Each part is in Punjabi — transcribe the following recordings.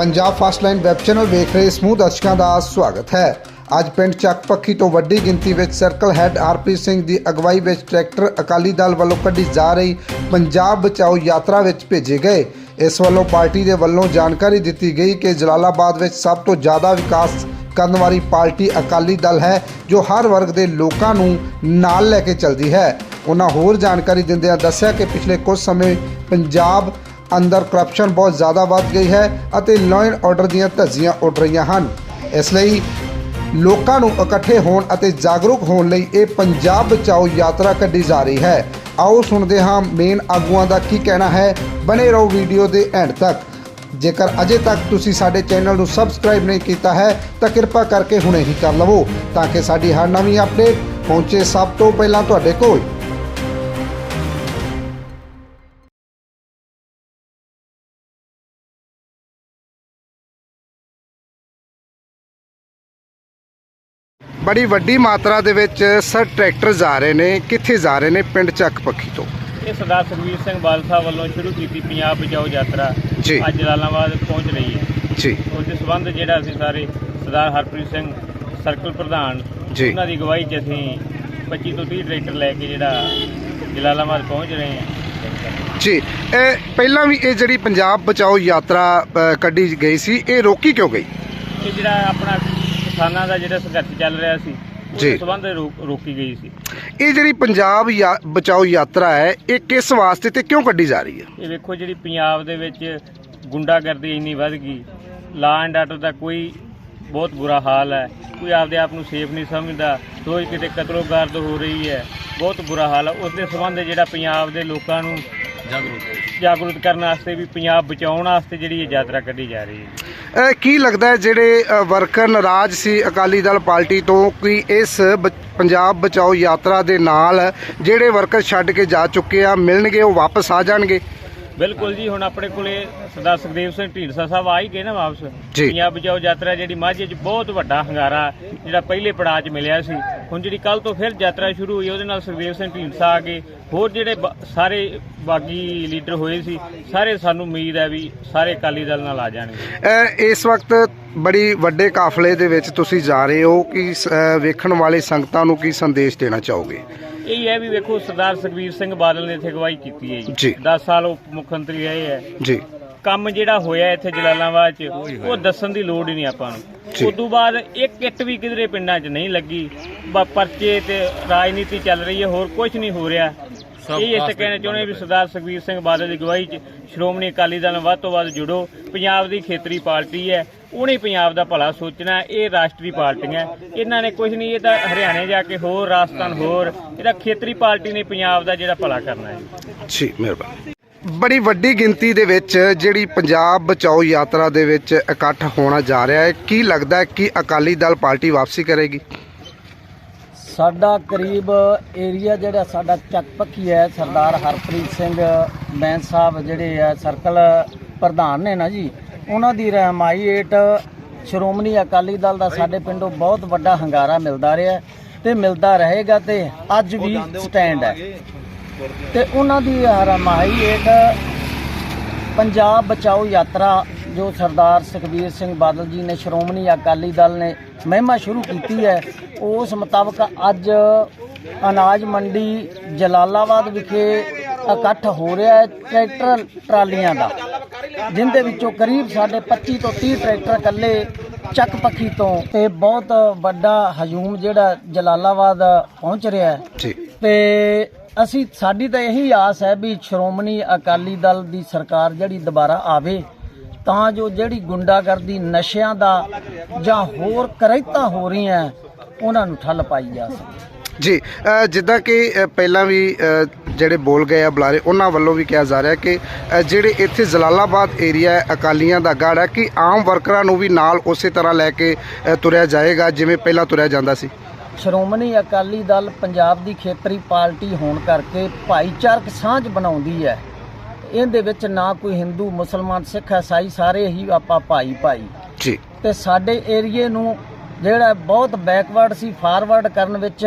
Punjab first line web channel ਵੇਖ ਰਹੇ ਸਮੂਹ ਦਰਸ਼ਕਾਂ ਦਾ ਸਵਾਗਤ ਹੈ। ਅੱਜ ਪਿੰਡ ਚੱਕ ਪੱਖੀ ਤੋਂ ਵੱਡੀ ਗਿਣਤੀ ਵਿੱਚ ਸਰਕਲ ਹੈੱਡ ਆਰਪੀ ਸਿੰਘ ਦੀ ਅਗਵਾਈ ਵਿੱਚ ਟਰੈਕਟਰ ਅਕਾਲੀ ਦਲ ਵੱਲੋਂ ਕੱਢੀ ਜਾ ਰਹੀ ਪੰਜਾਬ ਬਚਾਓ ਯਾਤਰਾ ਵਿੱਚ ਭੇਜੇ ਗਏ। ਇਸ ਵੱਲੋਂ ਪਾਰਟੀ ਦੇ ਵੱਲੋਂ ਜਾਣਕਾਰੀ ਦਿੱਤੀ ਗਈ ਕਿ ਜਲਾਲਾਬਾਦ ਵਿੱਚ ਸਭ ਤੋਂ ਜ਼ਿਆਦਾ ਵਿਕਾਸ ਕਰਨ ਵਾਲੀ ਪਾਰਟੀ ਅਕਾਲੀ ਦਲ ਹੈ, ਜੋ ਹਰ ਵਰਗ ਦੇ ਲੋਕਾਂ ਨੂੰ ਨਾਲ ਲੈ ਕੇ ਚੱਲਦੀ ਹੈ। ਉਹਨਾਂ ਹੋਰ ਜਾਣਕਾਰੀ ਦਿੰਦਿਆਂ ਦੱਸਿਆ ਕਿ ਪਿਛਲੇ ਕੁਝ ਸਮੇਂ ਪੰਜਾਬ ਅੰਦਰ ਕਰਪਸ਼ਨ ਬਹੁਤ ਜ਼ਿਆਦਾ ਵੱਧ ਗਈ ਹੈ ਅਤੇ ਲਾਅ ਐਂਡ ਆਰਡਰ ਦੀਆਂ ਧੱਜੀਆਂ ਉੱਡ ਰਹੀਆਂ ਹਨ। ਇਸ ਲਈ ਲੋਕਾਂ ਨੂੰ ਇਕੱਠੇ ਹੋਣ ਅਤੇ ਜਾਗਰੂਕ ਹੋਣ ਲਈ ਇਹ ਪੰਜਾਬ ਬਚਾਓ ਯਾਤਰਾ ਕੱਢੀ ਜਾ ਰਹੀ ਹੈ। ਆਓ ਸੁਣਦੇ ਹਾਂ ਮੇਨ ਆਗੂਆਂ ਦਾ ਕੀ ਕਹਿਣਾ ਹੈ। ਬਨੇ ਰਹੋ ਵੀਡੀਓ ਦੇ ਐਂਡ ਤੱਕ। ਜੇਕਰ ਅਜੇ ਤੱਕ ਤੁਸੀਂ ਸਾਡੇ ਚੈਨਲ ਨੂੰ ਸਬਸਕ੍ਰਾਈਬ ਨਹੀਂ ਕੀਤਾ ਹੈ, ਤਾਂ ਕਿਰਪਾ ਕਰਕੇ ਹੁਣੇ ਹੀ ਕਰ ਲਵੋ, ਤਾਂ ਕਿ ਸਾਡੀ ਹਰ ਨਵੀਂ ਅਪਡੇਟ ਪਹੁੰਚੇ ਸਭ ਤੋਂ ਪਹਿਲਾਂ ਤੁਹਾਡੇ ਕੋਲ। ਬੜੀ ਵੱਡੀ ਮਾਤਰਾ ਦੇ ਵਿੱਚ ਸਰ ਟਰੈਕਟਰ ਜਾ ਰਹੇ ਨੇ। ਕਿੱਥੇ ਜਾ ਰਹੇ ਨੇ ਪਿੰਡ ਚੱਕ ਪੱਖੀ ਤੋਂ? ਇਹ ਸਰਦਾਰ ਸੁਖਬੀਰ ਸਿੰਘ ਬਾਦਲ ਸਾਹਿਬ ਵੱਲੋਂ ਸ਼ੁਰੂ ਕੀਤੀ ਪੰਜਾਬ ਬਚਾਓ ਯਾਤਰਾ। ਜੀ। ਅੱਜ ਜਲਾਲਾਬਾਦ ਪਹੁੰਚ ਰਹੀ ਹੈ। ਜੀ। ਉਸ ਦੇ ਸਬੰਧ ਜਿਹੜਾ ਅਸੀਂ ਸਾਰੇ ਸਰਦਾਰ ਹਰਪ੍ਰੀਤ ਸਿੰਘ ਸਰਕਲ ਪ੍ਰਧਾਨ ਜੀ। ਉਹਨਾਂ ਦੀ ਅਗਵਾਈ 'ਚ ਅਸੀਂ 25 ਤੋਂ 30 ਟਰੈਕਟਰ ਲੈ ਕੇ ਜਿਹੜਾ ਜਲਾਲਾਬਾਦ ਪਹੁੰਚ ਰਹੇ ਹਾਂ। ਜੀ। ਇਹ ਪਹਿਲਾਂ ਵੀ ਇਹ ਜਿਹੜੀ ਪੰਜਾਬ ਬਚਾਓ ਯਾਤਰਾ ਕੱਢੀ ਗਈ ਸੀ ਇਹ ਰੋਕੀ ਕਿਉਂ ਗਈ? ਇਹ ਜਿਹੜਾ ਆਪਣਾ ਕਿਸਾਨਾਂ ਦਾ ਜਿਹੜਾ ਸੰਘਰਸ਼ ਚੱਲ ਰਿਹਾ ਸੀ ਜੀ। ਉਸ ਸਬੰਧ ਰੋ- ਰੋਕੀ ਗਈ ਸੀ। ਇਹ ਜਿਹੜੀ ਪੰਜਾਬ ਯਾ- ਬਚਾਓ ਯਾਤਰਾ ਹੈ ਇਹ ਕਿਸ ਵਾਸਤੇ ਤੇ ਕਿਉਂ ਕੱਢੀ ਜਾ ਰਹੀ ਹੈ? ਇਹ ਵੇਖੋ ਜਿਹੜੀ ਪੰਜਾਬ ਦੇ ਵਿੱਚ ਗੁੰਡਾਗਰਦੀ ਇੰਨੀ ਵੱਧ ਗਈ ਲਾ ਐਂਡ ਆਰਡਰ ਦਾ ਕੋਈ ਬਹੁਤ ਬੁਰਾ ਹਾਲ ਹੈ। ਕੋਈ ਆਪਦੇ ਆਪ ਨੂੰ ਸੇਫ ਨਹੀਂ ਸਮਝਦਾ ਰੋਜ਼ ਕਿਤੇ ਕਤਲੋਗਾਰਦ ਹੋ ਰਹੀ ਹੈ ਬਹੁਤ ਬੁਰਾ ਹਾਲ ਹੈ। ਉਸ ਦੇ ਸੰਬੰਧ ਜਿਹੜਾ ਪੰਜਾਬ ਦੇ ਲੋਕਾਂ ਨੂੰ ਜਾਗਰੂਕ ਕਰਨ ਵਾਸਤੇ ਵੀ ਪੰਜਾਬ ਬਚਾਉਣ ਵਾਸਤੇ ਜਿਹੜੀ ਇਹ ਯਾਤਰਾ ਕੱਢੀ ਜਾ ਰਹੀ ਹੈ। ਕੀ ਲੱਗਦਾ ਹੈ ਜਿਹੜੇ ਵਰਕਰ ਨਾਰਾਜ਼ ਸੀ ਅਕਾਲੀ ਦਲ ਪਾਰਟੀ ਤੋਂ ਕਿ ਇਸ ਪੰਜਾਬ ਬਚਾਓ ਯਾਤਰਾ ਦੇ ਨਾਲ ਜਿਹੜੇ ਵਰਕਰ ਛੱਡ ਕੇ ਜਾ ਚੁੱਕੇ ਆ ਮਿਲਣਗੇ ਉਹ ਵਾਪਸ ਆ ਜਾਣਗੇ? ਬਿਲਕੁਲ ਜੀ ਹੁਣ ਆਪਣੇ ਕੋਲੇ ਸਰਦਾਰ ਸੁਖਦੇਵ ਸਿੰਘ ਢੀਂਡਸਾ ਸਾਹਿਬ ਆ ਹੀ ਗਏ ਨਾ ਵਾਪਸ। ਪੰਜਾਬ ਬਚਾਓ ਯਾਤਰਾ ਜਿਹੜੀ ਮਾਝੇ 'ਚ ਬਹੁਤ ਵੱਡਾ ਹੰਗਾਰਾ ਜਿਹੜਾ ਪਹਿਲੇ ਪੜਾਅ 'ਚ ਮਿਲਿਆ ਸੀ। ਹੁਣ ਜਿਹੜੀ ਕੱਲ ਤੋਂ ਫਿਰ ਯਾਤਰਾ ਸ਼ੁਰੂ ਹੋਈ ਉਹਦੇ ਨਾਲ ਸੁਖਦੇਵ ਸਿੰਘ ਢੀਂਡਸਾ ਆ ਗਏ। ਹੋਰ ਜਿਹੜੇ ਸਾਰੇ ਬਾਗੀ ਲੀਡਰ ਹੋਏ ਸੀ ਸਾਰੇ ਸਾਨੂੰ ਉਮੀਦ ਹੈ ਵੀ ਸਾਰੇ ਅਕਾਲੀ ਦਲ ਨਾਲ ਆ ਜਾਣਗੇ। ਇਸ ਵਕਤ ਬੜੀ ਵੱਡੇ ਕਾਫਲੇ ਦੇ ਵਿੱਚ ਤੁਸੀਂ ਜਾ ਰਹੇ ਹੋ ਕਿ ਵੇਖਣ ਵਾਲੇ ਸੰਗਤਾਂ ਨੂੰ ਕੀ ਸੰਦੇਸ਼ ਦੇਣਾ ਚਾਹੋਗੇ? ਇਹ ਹੈ ਵੀ ਵੇਖੋ ਸਰਦਾਰ ਸੁਖਬੀਰ ਸਿੰਘ ਬਾਦਲ ਨੇ ਇੱਥੇ ਅਗਵਾਈ ਕੀਤੀ ਹੈ ਜੀ। 10 ਸਾਲ ਉਪ ਮੁੱਖ ਮੰਤਰੀ ਰਹੇ ਹੈ। ਜੀ। ਕੰਮ ਜਿਹੜਾ ਹੋਇਆ ਇੱਥੇ ਜਲਾਲਾਬਾਦ 'ਚ ਉਹ ਦੱਸਣ ਦੀ ਲੋੜ ਹੀ ਨਹੀਂ ਆਪਾਂ। ਨੂੰ। ਉਸ ਤੋਂ ਬਾਅਦ ਇੱਕ ਇੱਟ ਵੀ ਕਿਧਰੇ ਪਿੰਡਾਂ 'ਚ ਨਹੀਂ ਲੱਗੀ। ਪਰਚੇ ਤੇ ਰਾਜਨੀਤੀ ਚੱਲ ਰਹੀ ਹੈ ਹੋਰ ਕੁਝ ਨਹੀਂ ਹੋ ਰਿਹਾ। ਇਹ ਇਸ ਕਹਿਣਾ ਚਾਹੁੰਦੇ ਵੀ ਸਰਦਾਰ ਸੁਖਬੀਰ ਸਿੰਘ ਬਾਦਲ ਦੀ ਅਗਵਾਈ 'ਚ ਸ਼੍ਰੋਮਣੀ ਅਕਾਲੀ ਦਲ ਨਾਲ ਵੱਧ ਤੋਂ ਵੱਧ ਜੁੜੋ। ਪੰਜਾਬ ਦੀ ਖੇਤਰੀ ਪਾਰਟੀ ਹੈ ਉਹਨੇ ਪੰਜਾਬ ਦਾ ਭਲਾ ਸੋਚਣਾ। ਇਹ ਰਾਸ਼ਟਰੀ ਪਾਰਟੀਆਂ ਇਹਨਾਂ ਨੇ ਕੁਝ ਨਹੀਂ ਇਹ ਤਾਂ ਹਰਿਆਣੇ ਜਾ ਕੇ ਹੋਰ ਰਾਜਸਥਾਨ ਹੋਰ ਇਹਦਾ ਖੇਤਰੀ ਪਾਰਟੀ ਨੇ ਪੰਜਾਬ ਦਾ ਜਿਹੜਾ ਭਲਾ ਕਰਨਾ ਹੈ। ਜੀ ਮਿਹਰਬਾਨੀ। ਬੜੀ ਵੱਡੀ ਗਿਣਤੀ ਦੇ ਵਿੱਚ ਜਿਹੜੀ ਪੰਜਾਬ ਬਚਾਓ ਯਾਤਰਾ ਦੇ ਵਿੱਚ ਇਕੱਠ ਹੋਣਾ ਜਾ ਰਿਹਾ ਹੈ। ਕੀ ਲੱਗਦਾ ਹੈ ਕਿ ਅਕਾਲੀ ਦਲ ਪਾਰਟੀ ਵਾਪਸੀ ਕਰੇਗੀ? ਸਾਡਾ ਕਰੀਬ ਏਰੀਆ ਜਿਹੜਾ ਸਾਡਾ ਚੱਕ ਪੱਖੀ ਹੈ, ਸਰਦਾਰ ਹਰਪ੍ਰੀਤ ਸਿੰਘ ਬੈਂਸ ਸਾਹਿਬ ਜਿਹੜੇ ਆ, ਸਰਕਲ ਪ੍ਰਧਾਨ ਨੇ ਨਾ ਜੀ, ਉਹਨਾਂ ਦੀ ਰਹਿਮਾਈ ਹੇਠ ਸ਼੍ਰੋਮਣੀ ਅਕਾਲੀ ਦਲ ਦਾ ਸਾਡੇ ਪਿੰਡੋਂ ਬਹੁਤ ਵੱਡਾ ਹੰਗਾਰਾ ਮਿਲਦਾ ਰਿਹਾ ਹੈ ਤੇ ਮਿਲਦਾ ਰਹੇਗਾ ਤੇ ਅੱਜ ਵੀ ਸਟੈਂਡ ਹੈ। ਤੇ ਉਹਨਾਂ ਦੀ ਰਹਿਮਾਈ ਹੇਠ ਪੰਜਾਬ ਬਚਾਓ ਯਾਤਰਾ ਜੋ ਸਰਦਾਰ ਸੁਖਬੀਰ ਸਿੰਘ ਬਾਦਲ ਜੀ ਨੇ ਸ਼੍ਰੋਮਣੀ ਅਕਾਲੀ ਦਲ ਨੇ ਮਹਿਮਾ ਸ਼ੁਰੂ ਕੀਤੀ ਹੈ ਉਸ ਮੁਤਾਬਕ ਅੱਜ ਅਨਾਜ ਮੰਡੀ ਜਲਾਲਾਬਾਦ ਵਿਖੇ ਇਕੱਠ ਹੋ ਰਿਹਾ ਹੈ ਟਰੈਕਟਰ ਟਰਾਲੀਆਂ ਦਾ ਜਿੰਦੇ ਵਿੱਚੋਂ ਕਰੀਬ ਸਾਡੇ 25 ਤੋਂ 30 ਟਰੈਕਟਰ ਇਕੱਲੇ ਚੱਕ ਪੱਖੀ ਤੋਂ ਤੇ ਬਹੁਤ ਵੱਡਾ ਹਜੂਮ ਜਿਹੜਾ ਜਲਾਲਾਬਾਦ ਪਹੁੰਚ ਰਿਹਾ ਹੈ। ਤੇ ਅਸੀਂ, ਸਾਡੀ ਤਾਂ ਇਹੀ ਆਸ ਹੈ ਵੀ ਸ਼੍ਰੋਮਣੀ ਅਕਾਲੀ ਦਲ ਦੀ ਸਰਕਾਰ ਜਿਹੜੀ ਦੁਬਾਰਾ ਆਵੇ, ਤਾਂ ਜੋ ਜਿਹੜੀ ਗੁੰਡਾਗਰਦੀ ਨਸ਼ਿਆਂ ਦਾ ਜਾਂ ਹੋਰ ਕਰੈਤਾਂ ਹੋ ਰਹੀਆਂ, ਉਹਨਾਂ ਨੂੰ ਠੱਲ ਪਾਈ ਜਾ ਸਕੇ। ਜੀ ਜਿੱਦਾਂ ਕਿ ਪਹਿਲਾਂ ਵੀ ਜਿਹੜੇ ਬੋਲ ਗਏ ਆ, ਬੁਲਾਰੇ, ਉਹਨਾਂ ਵੱਲੋਂ ਵੀ ਕਿਹਾ ਜਾ ਰਿਹਾ ਕਿ ਜਿਹੜੇ ਇੱਥੇ ਜਲਾਲਾਬਾਦ ਏਰੀਆ ਹੈ, ਅਕਾਲੀਆਂ ਦਾ ਗੜ ਹੈ, ਕਿ ਆਮ ਵਰਕਰਾਂ ਨੂੰ ਵੀ ਨਾਲ ਉਸੇ ਤਰ੍ਹਾਂ ਲੈ ਕੇ ਤੁਰਿਆ ਜਾਏਗਾ, ਜਿਵੇਂ ਪਹਿਲਾਂ ਤੁਰਿਆ ਜਾਂਦਾ ਸੀ। ਸ਼੍ਰੋਮਣੀ ਅਕਾਲੀ ਦਲ ਪੰਜਾਬ ਦੀ ਖੇਤਰੀ ਪਾਰਟੀ ਹੋਣ ਕਰਕੇ ਭਾਈਚਾਰਕ ਸਾਂਝ ਬਣਾਉਂਦੀ ਹੈ। ਇਹਦੇ ਵਿੱਚ ਨਾ ਕੋਈ ਹਿੰਦੂ ਮੁਸਲਮਾਨ ਸਿੱਖ ਈਸਾਈ ਸਾਰੇ ਹੀ ਆਪਾਂ ਭਾਈ ਭਾਈ। ਜੀ। ਤੇ ਸਾਡੇ ਏਰੀਏ ਨੂੰ ਜਿਹੜਾ ਬਹੁਤ ਬੈਕਵਰਡ ਸੀ ਫਾਰਵਰਡ ਕਰਨ ਵਿੱਚ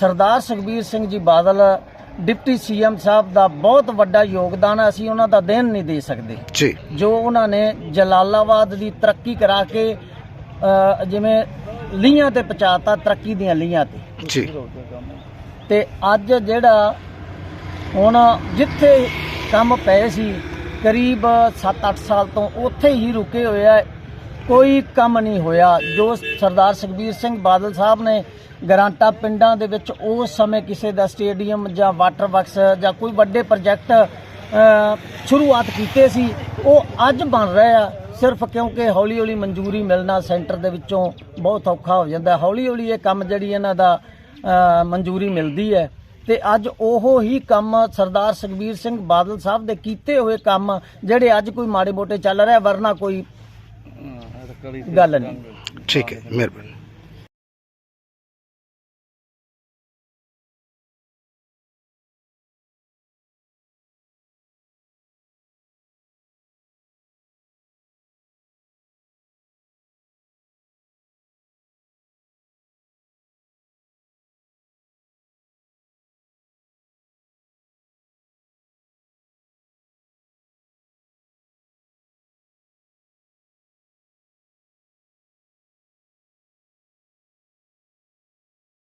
ਸਰਦਾਰ ਸੁਖਬੀਰ ਸਿੰਘ ਜੀ ਬਾਦਲ ਡਿਪਟੀ ਸੀਐਮ ਸਾਹਿਬ ਦਾ ਬਹੁਤ ਵੱਡਾ ਯੋਗਦਾਨ ਹੈ ਅਸੀਂ ਉਹਨਾਂ ਦਾ ਦੇਣ ਨਹੀਂ ਦੇ ਸਕਦੇ। ਜੀ। ਜੋ ਉਹਨਾਂ ਨੇ ਜਲਾਲਾਬਾਦ ਦੀ ਤਰੱਕੀ ਕਰਾ ਕੇ ਜਿਵੇਂ ਲੀਹਾਂ ਤੇ ਪਹੁੰਚਾਤਾ ਤਰੱਕੀ ਦੀਆਂ ਲੀਹਾਂ ਤੇ। ਜੀ। ਤੇ ਅੱਜ ਜਿਹੜਾ ਹੁਣ ਜਿੱਥੇ ਕੰਮ ਪਏ ਸੀ ਕਰੀਬ 7-8 ਸਾਲ ਤੋਂ ਉੱਥੇ ਹੀ ਰੁਕੇ ਹੋਏ ਆ। ਕੋਈ ਕੰਮ ਨਹੀਂ ਹੋਇਆ। ਜੋ ਸਰਦਾਰ ਸੁਖਬੀਰ ਸਿੰਘ ਬਾਦਲ ਸਾਹਿਬ ਨੇ ਗਰਾਂਟਾ ਪਿੰਡਾਂ ਦੇ ਵਿੱਚ ਉਸ ਸਮੇਂ ਕਿਸੇ ਦਾ ਸਟੇਡੀਅਮ ਜਾਂ ਵਾਟਰ ਵਰਕਸ ਜਾਂ ਕੋਈ ਵੱਡੇ ਪ੍ਰੋਜੈਕਟ ਸ਼ੁਰੂਆਤ ਕੀਤੇ ਸੀ ਉਹ ਅੱਜ ਬਣ ਰਹੇ ਆ। ਸਿਰਫ ਕਿਉਂਕਿ ਹੌਲੀ ਹੌਲੀ ਮਨਜ਼ੂਰੀ ਮਿਲਣਾ ਸੈਂਟਰ ਦੇ ਵਿੱਚੋਂ ਬਹੁਤ ਔਖਾ ਹੋ ਜਾਂਦਾ। ਹੌਲੀ ਹੌਲੀ ਇਹ ਕੰਮ ਜਿਹੜੀ ਇਹਨਾਂ ਦਾ ਅ, ਮਨਜ਼ੂਰੀ ਮਿਲਦੀ ਹੈ। ਤੇ ਅੱਜ ਉਹ ਹੀ ਕੰਮ ਸਰਦਾਰ ਸੁਖਬੀਰ ਸਿੰਘ ਬਾਦਲ ਸਾਹਿਬ ਦੇ ਕੀਤੇ ਹੋਏ ਕੰਮ ਜਿਹੜੇ ਅੱਜ ਕੋਈ ਮਾੜੇ ਮੋਟੇ ਚੱਲ ਰਿਹਾ ਵਰਨਾ ਕੋਈ ਗੱਲ ਨਹੀਂ। ਠੀਕ ਹੈ ਮਿਹਰਬਾਨੀ।